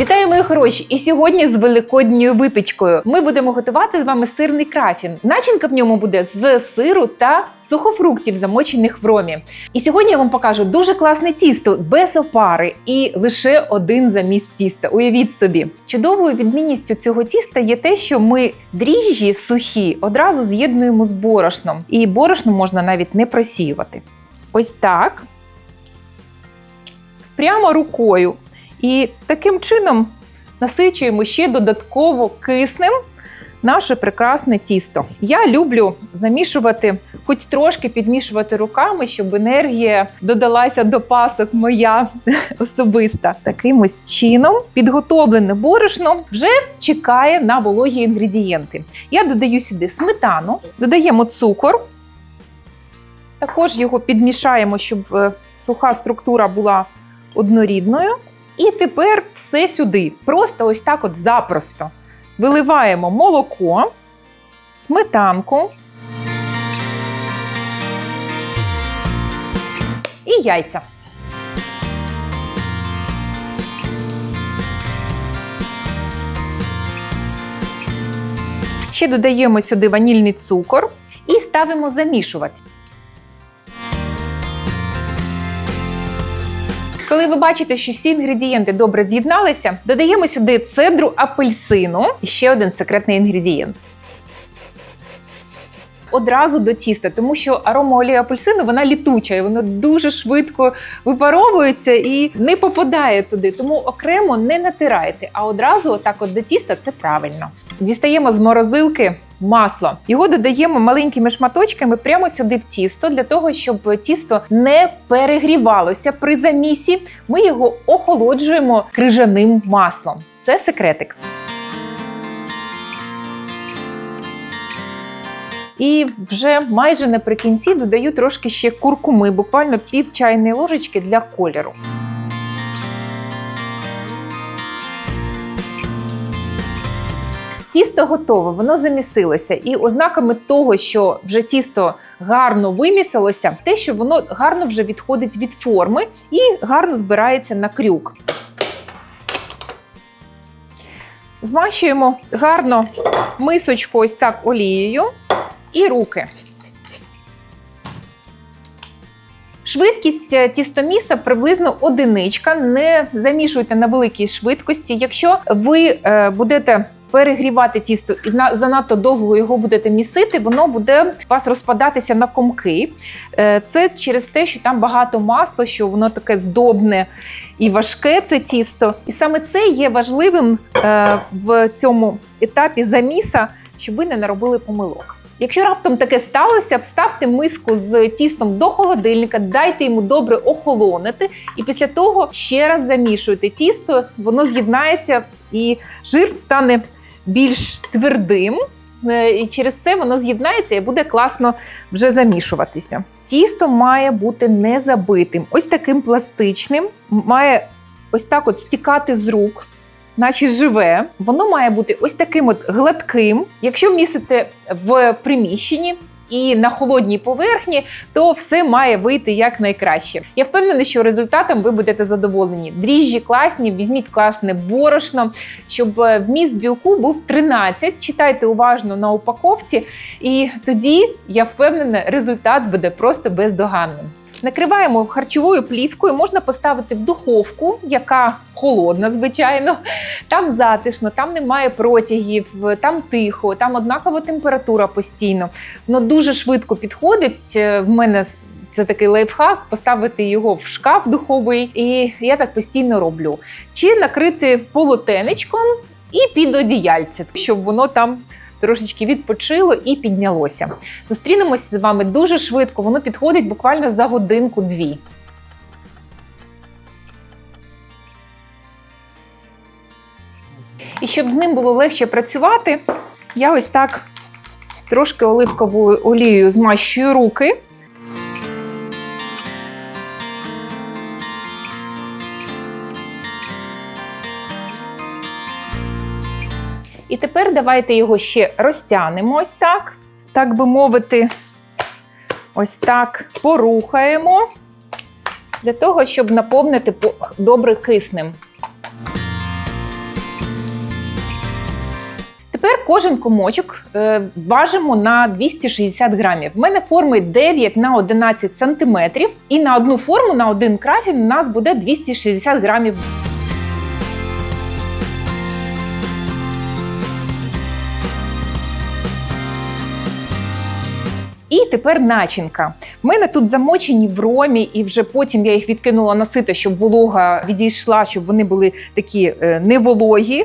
Вітаю, мої хороші! І сьогодні з великодньою випічкою ми будемо готувати з вами сирний крафін. Начинка в ньому буде з сиру та сухофруктів, замочених в ромі. І сьогодні я вам покажу дуже класне тісто без опари і лише один заміс тіста. Уявіть собі, чудовою відмінністю цього тіста є те, що ми дріжджі сухі одразу з'єднуємо з борошном, і борошно можна навіть не просіювати. Ось так. Прямо рукою. І таким чином насичуємо ще додатково киснем наше прекрасне тісто. Я люблю замішувати, хоч трошки підмішувати руками, щоб енергія додалася до пасок моя особиста. Таким ось чином підготовлене борошно вже чекає на вологі інгредієнти. Я додаю сюди сметану, додаємо цукор. Також його підмішаємо, щоб е, суха структура була однорідною. І тепер все сюди. Просто ось так от запросто. Виливаємо молоко, сметанку і яйця. Ще додаємо сюди ванільний цукор і ставимо замішувати. Коли ви бачите, що всі інгредієнти добре з'єдналися, додаємо сюди цедру апельсину і ще один секретний інгредієнт. Одразу до тіста, тому що арома олії апельсину вона літуча, і воно дуже швидко випаровується і не попадає туди. Тому окремо не натирайте, а одразу отак от до тіста це правильно. Дістаємо з морозилки масло. Його додаємо маленькими шматочками прямо сюди в тісто, для того, щоб тісто не перегрівалося при замісі. Ми його охолоджуємо крижаним маслом. Це секретик. І вже майже наприкінці додаю трошки ще куркуми, буквально пів чайної ложечки для кольору. Тісто готове, воно замісилося. І ознаками того, що вже тісто гарно вимісилося, те, що воно гарно вже відходить від форми і гарно збирається на крюк. Змащуємо гарно мисочку ось так олією і руки. Швидкість е, тістоміса приблизно одиничка. Не замішуйте на великій швидкості. Якщо ви е, будете перегрівати тісто і занадто довго його будете місити, воно буде у вас розпадатися на комки. Е, Це через те, що там багато масла, що воно таке здобне і важке це тісто. І саме це є важливим е, в цьому етапі заміса, щоб ви не наробили помилок. Якщо раптом таке сталося, вставте миску з тістом до холодильника, дайте йому добре охолонити, і після того ще раз замішуйте тісто, воно з'єднається і жир стане більш твердим. е, І через це воно з'єднається і буде класно вже замішуватися. Тісто має бути не забитим, ось таким пластичним, має ось так от стікати з рук наче живе. Воно має бути ось таким от гладким. Якщо місите в приміщенні. І на холодній поверхні, то все має вийти як найкраще. Я впевнена, що результатом ви будете задоволені. Дріжджі класні, візьміть класне борошно, щоб е, вміст білку був 13. Читайте уважно на упаковці, і тоді я впевнена, результат буде просто бездоганним. Накриваємо харчовою плівкою, можна поставити в духовку, яка холодна, звичайно. Там затишно, там немає протягів, там тихо, там однакова температура постійно. Воно дуже швидко підходить. Е, В мене це такий лайфхак, поставити його в шкаф духовий, і я так постійно роблю. Чи накрити полотенечком і під одіяльце, щоб воно там трошечки відпочило і піднялося. Зустрінемося з вами дуже швидко. Воно підходить буквально за годинку-дві. І щоб з ним було легше працювати, я ось так трошки оливковою олією змащую руки. Давайте його ще розтягнемо ось так, так би мовити, ось так порухаємо, для того, щоб наповнити добре киснем. Тепер кожен комочок е, важимо на 260 грамів. У мене форми 9 на 11 сантиметрів, і на одну форму на один крафін у нас буде 260 грамів. І тепер начинка. У мене тут замочені в ромі, і вже потім я їх відкинула на сито, щоб волога відійшла, щоб вони були такі е, невологі,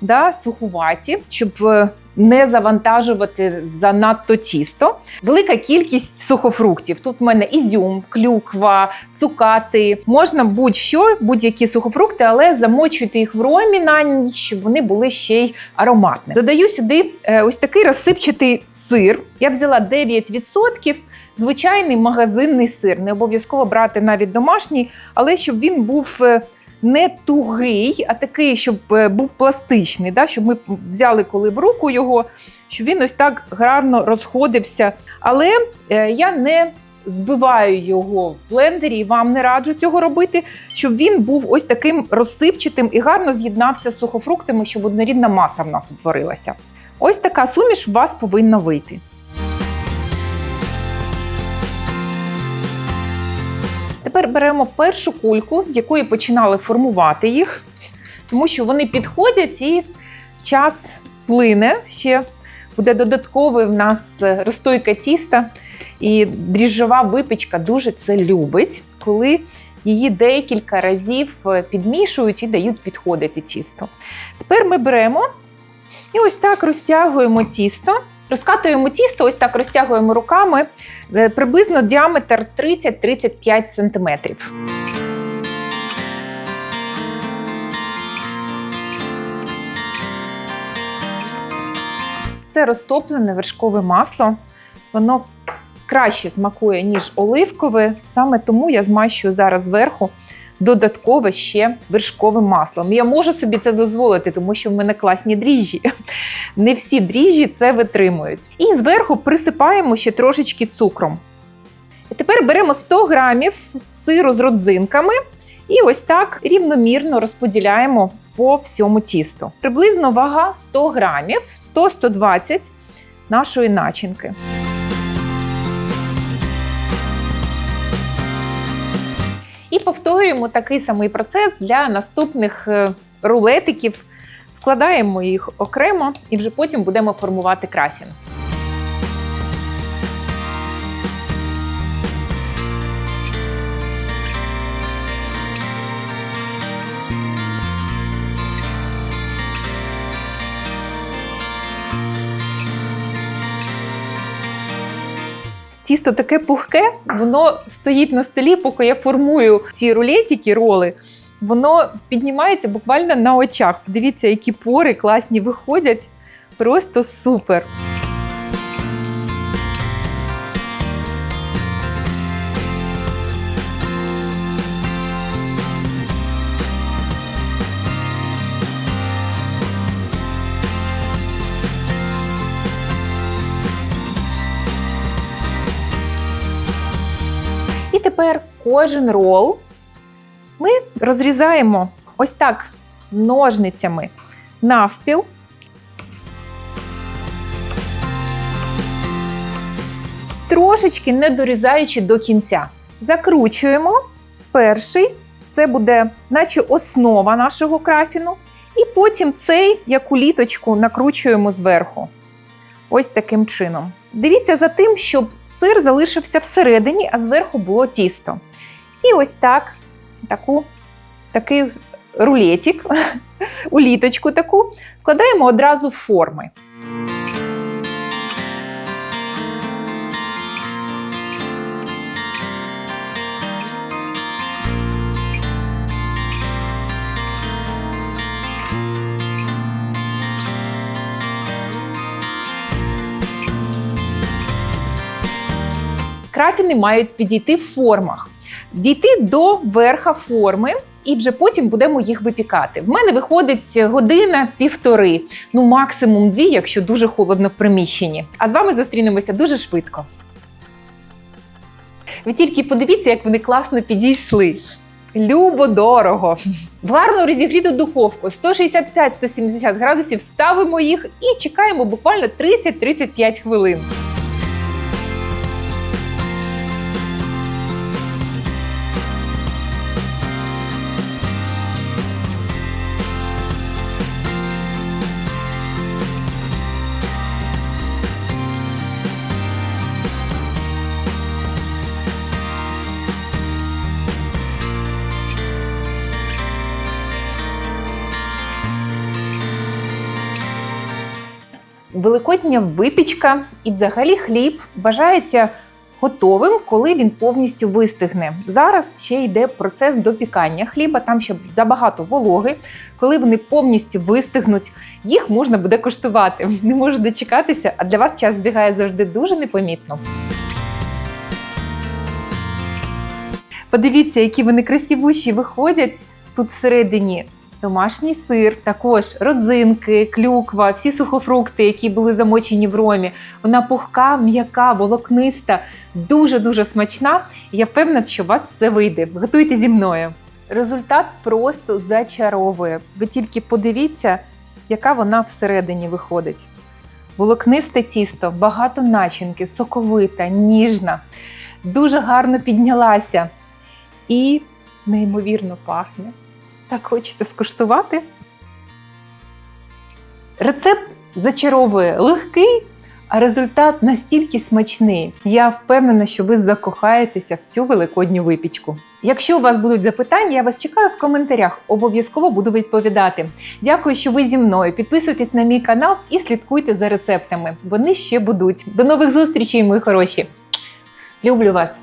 да, сухуваті, щоб е, не завантажувати занадто тісто. Велика кількість сухофруктів. Тут в мене ізюм, клюква, цукати. Можна будь-що, будь-які сухофрукти, але замочуйте їх в ромі на ніч, щоб вони були ще й ароматні. Додаю сюди е, ось такий розсипчатий сир. Я взяла 9%, звичайний магазинний сир. Не обов'язково брати навіть домашній, але щоб він був. е, не тугий, а такий, щоб е, був пластичний, да? щоб ми взяли коли в руку його, щоб він ось так гарно розходився. Але е, я не збиваю його в блендері і вам не раджу цього робити, щоб він був ось таким розсипчатим і гарно з'єднався з сухофруктами, щоб однорідна маса в нас утворилася. Ось така суміш у вас повинна вийти. Тепер беремо першу кульку, з якої починали формувати їх, тому що вони підходять і час плине. Ще буде додатковий в нас е, розстойка тіста. І дріжджова випічка дуже це любить, коли її декілька разів е, підмішують і дають підходити тісто. Тепер ми беремо і ось так розтягуємо тісто. Розкатуємо тісто, ось так розтягуємо руками е, приблизно діаметр 30-35 см. Це розтоплене вершкове масло. Воно краще смакує, ніж оливкове. Саме тому я змащую зараз зверху додаткове ще вершковим маслом. Я можу собі це дозволити, тому що в мене класні дріжджі. Не всі дріжджі це витримують. І зверху присипаємо ще трошечки цукром. І тепер беремо 100 грамів сиру з родзинками і ось так рівномірно розподіляємо по всьому тісту. Приблизно вага 100 грамів, 100-120 нашої начинки. І повторюємо такий самий процес для наступних е, рулетиків. Складаємо їх окремо і вже потім будемо формувати крафін. Тісто таке пухке, воно стоїть на столі, поки я формую ці рулетики, роли. Воно піднімається буквально на очах. Подивіться, які пори класні виходять. Просто супер. І тепер кожен рол ми розрізаємо ось так ножницями навпіл. Трошечки не дорізаючи до кінця. Закручуємо перший, це буде, наче основа нашого крафіну. І потім цей, як уліточку, накручуємо зверху. Ось таким чином. Дивіться за тим, щоб сир залишився всередині, а зверху було тісто. І ось так, таку, такий рулетик, уліточку таку, вкладаємо одразу в форми. Крафіни мають підійти в формах, дійти до верха форми. І вже потім будемо їх випікати. В мене виходить година півтори, ну максимум дві, якщо дуже холодно в приміщенні. А з вами зустрінемося дуже швидко. Ви тільки подивіться, як вони класно підійшли. Любо дорого. В гарно розігріту духовку 165-170 градусів ставимо їх і чекаємо буквально 30-35 хвилин. Великодня випічка і взагалі хліб вважається готовим, коли він повністю вистигне. Зараз ще йде процес допікання хліба, там ще забагато вологи. Коли вони повністю вистигнуть, їх можна буде коштувати. Не можу дочекатися, а для вас час збігає завжди дуже непомітно. Подивіться, які вони красивущі виходять тут всередині. Домашній сир, також родзинки, клюква, всі сухофрукти, які були замочені в ромі. Вона пухка, м'яка, волокниста, дуже-дуже смачна. Я впевнена, що у вас все вийде. Готуйте зі мною. Результат просто зачаровує. Ви тільки подивіться, яка вона всередині виходить. Волокнисте тісто, багато начинки, соковита, ніжна, дуже гарно піднялася і неймовірно пахне. Так хочеться скуштувати. Рецепт зачаровує легкий, а результат настільки смачний. Я впевнена, що ви закохаєтеся в цю великодню випічку. Якщо у вас будуть запитання, я вас чекаю в коментарях. Обов'язково буду відповідати. Дякую, що ви зі мною. Підписуйтесь на мій канал і слідкуйте за рецептами. Вони ще будуть. До нових зустрічей, мої хороші! Люблю вас!